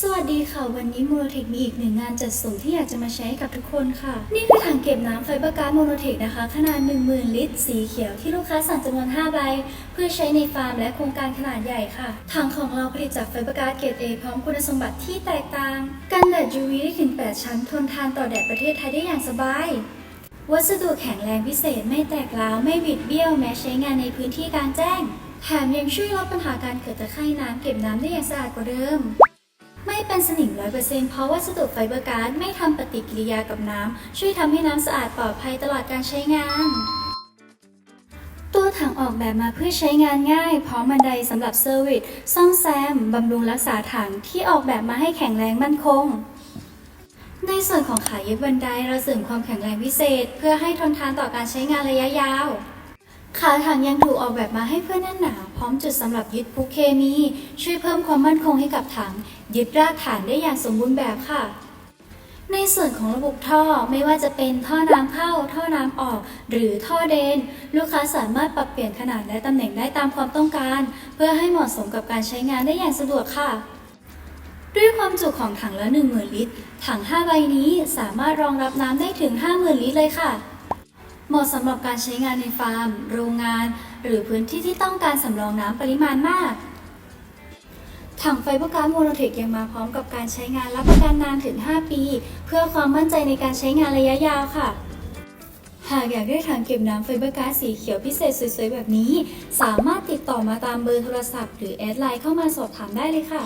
สวัสดีค่ะ วันนี้โมโนเทคมีอีกหนึ่งงานจัดส่งที่อยากจะมาแชร์ให้กับทุกคนค่ะ นี่คือถังเก็บน้ำไฟเบอร์การ์ดโมโนเทคนะคะ ขนาด 10,000 ลิตร สีเขียวที่ลูกค้าสั่งจำนวน 5 ใบ เพื่อใช้ในฟาร์มและโครงการขนาดใหญ่ค่ะ ถังของเราผลิตจากไฟเบอร์การ์ดเกรด A พร้อมคุณสมบัติที่แตกต่าง กันแดด UV ได้ถึง 8 ชั้น ทนทานต่อแดดประเทศไทยได้อย่างสบาย วัสดุแข็งแรงพิเศษไม่แตกร้าวไม่บิดเบี้ยวแม้ใช้งานในพื้นที่กลางแจ้ง แถมยังช่วยลดปัญหาการเกิดตะไคร่น้ำเก็บน้ำได้อย่างสะอาดกว่าเดิม ไม่เป็นสนิมร้อยเปอร์เซ็นต์เพราะวัสดุไฟเบอร์การ์ดไม่ทำปฏิกิริยากับน้ำ ช่วยทำให้น้ำสะอาดปลอดภัยตลอดการใช้งาน ตัวถังออกแบบมาเพื่อใช้งานง่าย พร้อมบันไดสำหรับเซอร์วิสซ่อมแซมบำรุงรักษาถังที่ออกแบบมาให้แข็งแรงมั่นคง ในส่วนของขาเย็บบันไดเราเสริมความแข็งแรงพิเศษ เพื่อให้ทนทานต่อการใช้งานระยะยาว ขาถังยังถูกออกแบบมาให้เพื่อแน่นหนา พร้อมจุดสำหรับยึดปุกเคมี ช่วยเพิ่มความมั่นคงให้กับถัง ยึดรากฐานได้อย่างสมบูรณ์แบบค่ะ ในส่วนของระบบท่อไม่ว่าจะเป็นท่อน้ำเข้า ท่อน้ำออก หรือท่อเดน ลูกค้าสามารถปรับเปลี่ยนขนาดและตำแหน่งได้ตามความต้องการ เพื่อให้เหมาะสมกับการใช้งานได้อย่างสะดวกค่ะ ด้วยความจุของถังละ 10,000 ลิตร ถัง 5 ใบนี้สามารถรองรับน้ำได้ถึง 50,000 ลิตรเลยค่ะ เหมาะสำหรับการใช้งานในฟาร์ม โรงงาน หรือพื้นที่ที่ต้องการสำรองน้ำปริมาณมาก ถังไฟเบอร์การ์ดโมโนเทคยังมาพร้อมกับการใช้งานรับประกันนานถึง 5 ปี เพื่อความมั่นใจในการใช้งานระยะยาวค่ะ หากอยากได้ถังเก็บน้ำไฟเบอร์การ์ดสีเขียวพิเศษสวยๆแบบนี้ สามารถติดต่อมาตามเบอร์โทรศัพท์ หรือแอดไลน์เข้ามาสอบถามได้เลยค่ะ